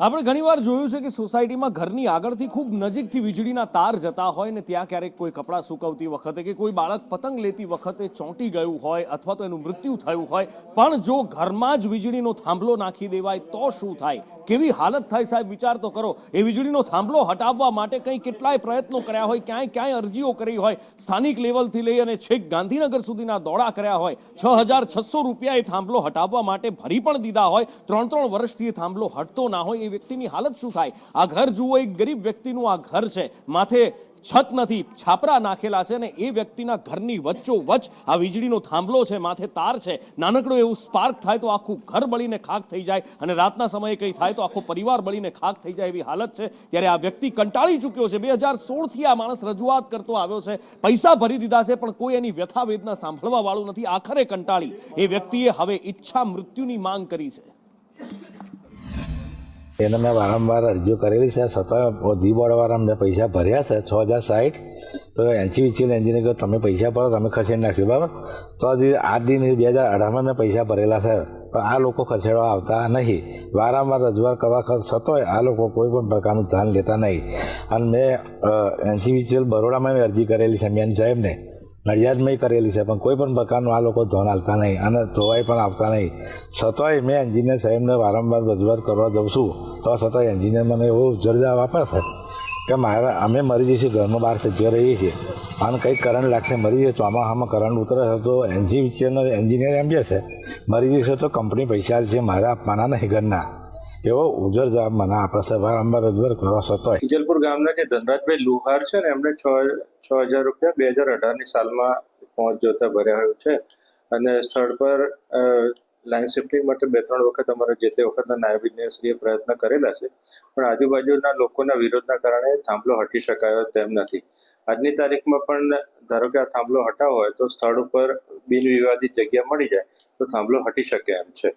આપણે ઘણીવાર જોયું છે કે સોસાયટીમાં ઘરની આગળથી ખૂબ નજીકથી વીજળીના તાર જતા હોય ને ત્યાં ક્યારેક કોઈ કપડાં સુકવતી વખતે કે કોઈ બાળક પતંગ લેતી વખતે ચોંટી ગયું હોય અથવા તો એનું મૃત્યુ થયું હોય, પણ જો ઘરમાં જ વીજળીનો થાંભલો નાખી દેવાય તો શું થાય? કેવી હાલત થાય સાહેબ? વિચાર તો કરો. એ વીજળીનો થાંભલો હટાવવા માટે કંઈ કેટલાય પ્રયત્નો કર્યા હોય, ક્યાંય ક્યાંય અરજીઓ કરી હોય, સ્થાનિક લેવલથી લઈ અને છેક ગાંધીનગર સુધીના દોડા કર્યા હોય, છ હજાર છસો રૂપિયા એ થાંભલો હટાવવા માટે ભરી પણ દીધા હોય, ત્રણ ત્રણ વર્ષથી એ થાંભલો હટતો ના હોય એ વ્યક્તિની હાલત શું થાય? આ ઘર જુઓ, એક ગરીબ વ્યક્તિનું આ ઘર છે. માથે છત નથી, છાપરા નાખેલા છે ને એ વ્યક્તિના ઘરની વચ્ચો વચ આ વીજળીનો થાંભલો છે, માથે તાર છે. નાનકડો એવું સ્પાર્ક થાય તો આખું ઘર બળીને ખાક થઈ જાય અને રાતના સમયે કંઈ થાય તો આખો પરિવાર બળીને ખાક થઈ જાય એવી હાલત છે. ત્યારે આ વ્યક્તિ કંટાળી ચૂક્યો છે. બે હજાર સોળથી આ માણસ રજૂઆત કરતો આવ્યો છે. પૈસા ભરી દીધા છે, પણ કોઈ એની વ્યથા વેદના સાંભળવા વાળું નથી. આખરે કંટાળી. એ વ્યક્તિએ હવે ઈચ્છા મૃત્યુની માંગ કરી છે. એને મેં વારંવાર અરજીઓ કરેલી છે. છતાં જી બોર્ડવાળા મેં પૈસા ભર્યા છે, છ હજાર સાઠ તો એનસી વિચિલ એન્જિનિયર કહ્યું, તમે પૈસા ભરો, તમે ખસેડી નાખશો બરાબર? તો હજી આ દિન બે હજાર અઢારમાં મેં પૈસા ભરેલા છે. પણ આ લોકો ખસેડવા આવતા નહીં. વારંવાર રજૂઆત કરવા છતાંય આ લોકો કોઈ પણ પ્રકારનું ધ્યાન લેતા નહીં. અને મેં એનસી વિચિલ બરોડામાં મેં અરજી કરેલી છે મેન સાહેબને. નડિયાદમાં કરેલી છે, પણ કોઈ પણ પ્રકારનું આ લોકો ધોન આપતા નહીં અને ધોવાઈ પણ આવતા નહીં. છતાંય મેં એન્જિનિયર સાહેબને વારંવાર રજૂઆત કરવા જઉં છું, તો છતાંય એન્જિનિયર મને એવો જરજાવ આપે છે કે મારા, અમે મરી જઈશું, ઘરમાં બહાર સજ્જ રહીએ છીએ. અને કંઈક કરંટ લાગશે, મરી જઈએ ચોમાસામાં કરંટ ઉતરે છે, તો એનજી એન્જિનિયર એમ જશે મરી જશે તો કંપની પૈસા છે મારે આપવાના નહીં ઘરના. એવો ઉજર મને આપે છે વારંવાર રજૂઆત કરવા છતાંય કિજલપુર ગામના જે ધનરાજભાઈ લુહાર છે ને એમણે છ છ હજાર રૂપિયા બે હજાર અઢારની સાલમાં પહોંચ જોતા ભર્યા છે. અને સ્થળ પર લાઇન સેફ્ટી માટે બે, ત્રણ વખત અમારા જે તે વખતના નાયબ ઇજનેરશ્રીએ પ્રયત્ન કરેલા છે. પણ આજુબાજુના લોકોના વિરોધના કારણે થાંભલો હટી શકાયો તેમ નથી. આજની તારીખમાં પણ ધારો કે આ થાંભલો હટાવો હોય તો સ્થળ ઉપર બિનવિવાદિત જગ્યા મળી જાય તો થાંભલો હટી શકે એમ છે.